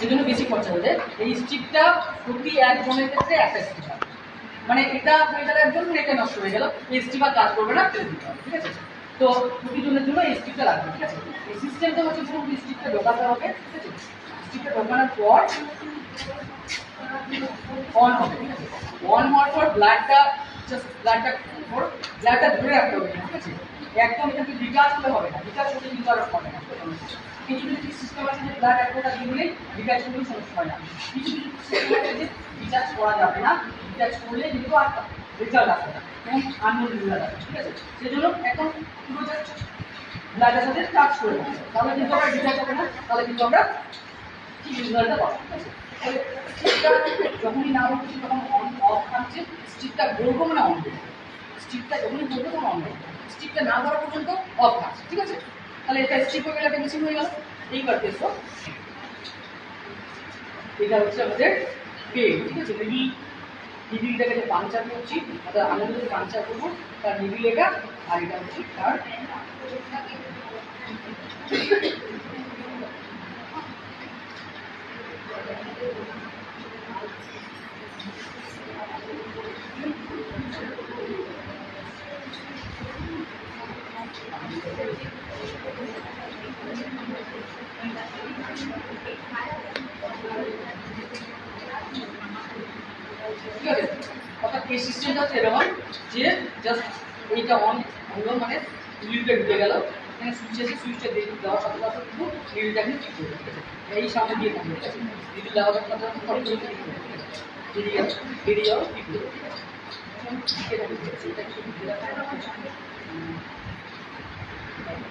সেই জন্য বেশি খরচা হয়ে যায়। এই স্টিকটা প্রতি একজনের ক্ষেত্রে একটা স্টিকার মানে এটা হয়ে গেল একজন এটা নষ্ট হয়ে গেল। এই স্টিকার কাজ করবে না ঠিক আছে? তো প্রতিজনের জন্য এই স্টিকটা লাগবে, ঠিক আছে? এই সিস্টেমটা হচ্ছে পুরো স্টিকটা ঢোকাতে হবে, ঠিক আছে? স্টিকটা ঢোকানোর পর অন হবে, ঠিক আছে? অন হওয়ার পর ব্লাডটা জাস্ট ব্লাডটা ধরে রাখতে হবে ঠিক আছে? একদম এটা কিন্তু ডিটাচ হলে হবে না ডিটাচ হলে কিন্তু হবে না কিছু কিছু সিস্টেম আছে যে ব্লাড এক ফোঁটা ডিটাচ সমস্যা হয় না। কিছু কিছু সিস্টেম করা যাবে না ডিটাচ করলে কিন্তু আর রেজাল্ট আসবে না, এবং আননোন রেজাল্ট আসবে ঠিক আছে? সেজন্য এখন পুরো জাস্ট ব্লাডের সাথে টাচ করে তাহলে কিন্তু আমরা ডিটাচ হবে না, তাহলে কিন্তু আমরা যখনই না হচ্ছে তখন অন অফ থাকছে স্টিকটা ঘুরবো মানে অন করব স্টিকটা যখনই তখন অন করব স্টিকটা না করা পর্যন্ত অফ থাকছে ঠিক আছে তাহলে এটা স্টিক হয়ে গেলে একটা হয়ে গেল এইবার দেখো এটা হচ্ছে আমাদের পে ঠিক আছে নিবিল নিবিলটাকে যে করছি অর্থাৎ আমরা যদি করব তার নিবিল এটা আর এটা হচ্ছে তার আছে অর্থাৎ এই সিস্টেমটা হচ্ছে এরকম, যে জাস্ট এইটা অন হলো মানে রিলটা ঢুকে গেল। এখানে সুইচ আছে সুইচটা দিয়ে দেওয়ার সাথে সাথে কিন্তু রিলটা কিন্তু ঠিক হয়ে এই সামনে দিয়ে ঠিক আছে রিল দেওয়ার সাথে সাথে সব ঠিক হয়ে যাবে বেরিয়ে যাও বেরিয়ে যাও, ঠিক হয়ে যাবে এখন ঢুকে যাবে, ঠিক আছে? এটা একটু ঢুকে যাবে। হুম। মিডল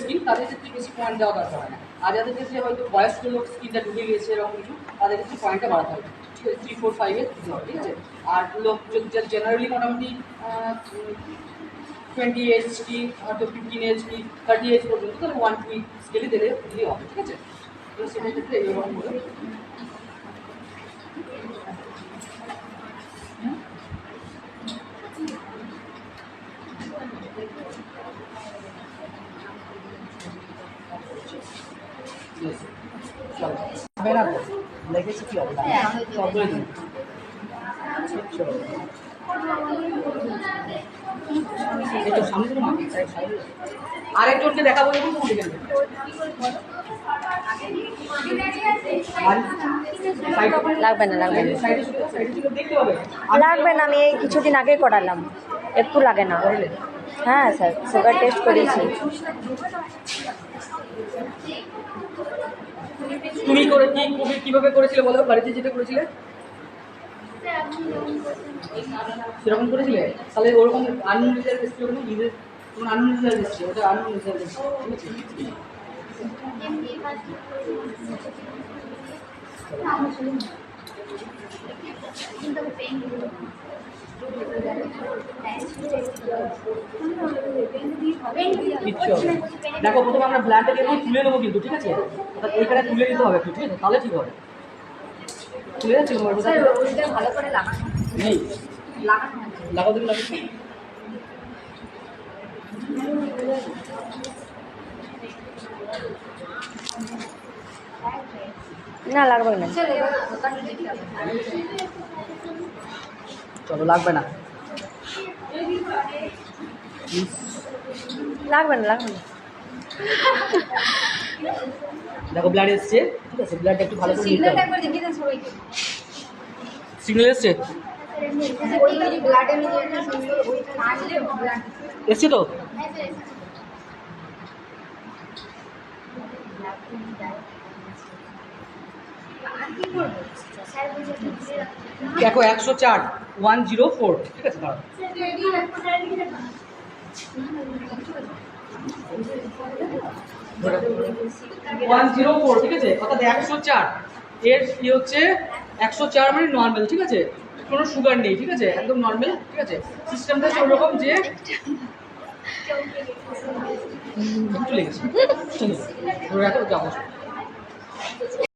স্কিন তাদের ক্ষেত্রে বেশি পয়েন্ট দেওয়া দরকার হয় না। আর যাদের ক্ষেত্রে হয়তো বয়স্ক লোক স্কিনটা ঢুকে গিয়েছে এরকম কিছু, তাদের ক্ষেত্রে পয়েন্টটা বাড়াতে হবে। ঠিক আছে থ্রি ফোর ফাইভের ঠিক আছে? আর লোক জেনারেলি মোটামুটি টোয়েন্টি এইচডি হয়তো ফিফটিন এইচডি থার্টি এইচ পর্যন্ত তাহলে ওয়ান টু স্কেলে দিলে, দিলেই হবে, ঠিক আছে? তো সেটার ক্ষেত্রে এইরকম করে Yes. চলো হবে না তো লেগেছে কি হবে সব বলে দিন চলো এই তো সামনে থেকে মাটি সাইড সাইডে আরেকজনকে দেখাবো লাগবে না। লাগবে লাগবে না, আমি এই কিছুদিন আগেই করালাম। একটু লাগে না। হ্যাঁ স্যার সুগার টেস্ট করেছি। তুমি করে, কি কবি কীভাবে করেছিলে বলো? বাড়িতে যেটা করেছিলে? সেরকম করেছিলে? তাহলে ওরকম আননোন রেজাল্ট এসেছে ওরকম নিজের তোমার আননোন রেজাল্ট ওটা আননোন রেজাল্ট এসেছে ঠিক আছে। দেখো প্রথমে আমরা ব্ল্যান্ডটাকে এরকম তুলে নেব কিন্তু ঠিক আছে? অর্থাৎ এইখানে তুলে নিতে হবে একটু ঠিক আছে? তাহলে ঠিক হবে। তুলে যাচ্ছে ভালো করে লাগানো নেই। লাগানো লাগাও দিন লাগাও না লাগবে না। চলো লাগবে না। লাগবে না লাগবে না। দেখো ব্লাড এসছে ঠিক আছে? ব্লাডটা একটু ভালো করে নিতে হবে। সিগন্যাল এসছে? এসছে তো? দেখো, একশো চার ওয়ান জিরো ফোর ঠিক আছে, দাঁড়াও। ওয়ান জিরো ফোর ঠিক আছে? অর্থাৎ একশো চার। এর কি হচ্ছে একশো চার মানে নর্মাল ঠিক আছে? কোনো সুগার নেই, ঠিক আছে? একদম নর্মাল ঠিক আছে? সিস্টেমটা হচ্ছে ওরকম যে একটু লেগেছে আছে ওরা এত যাব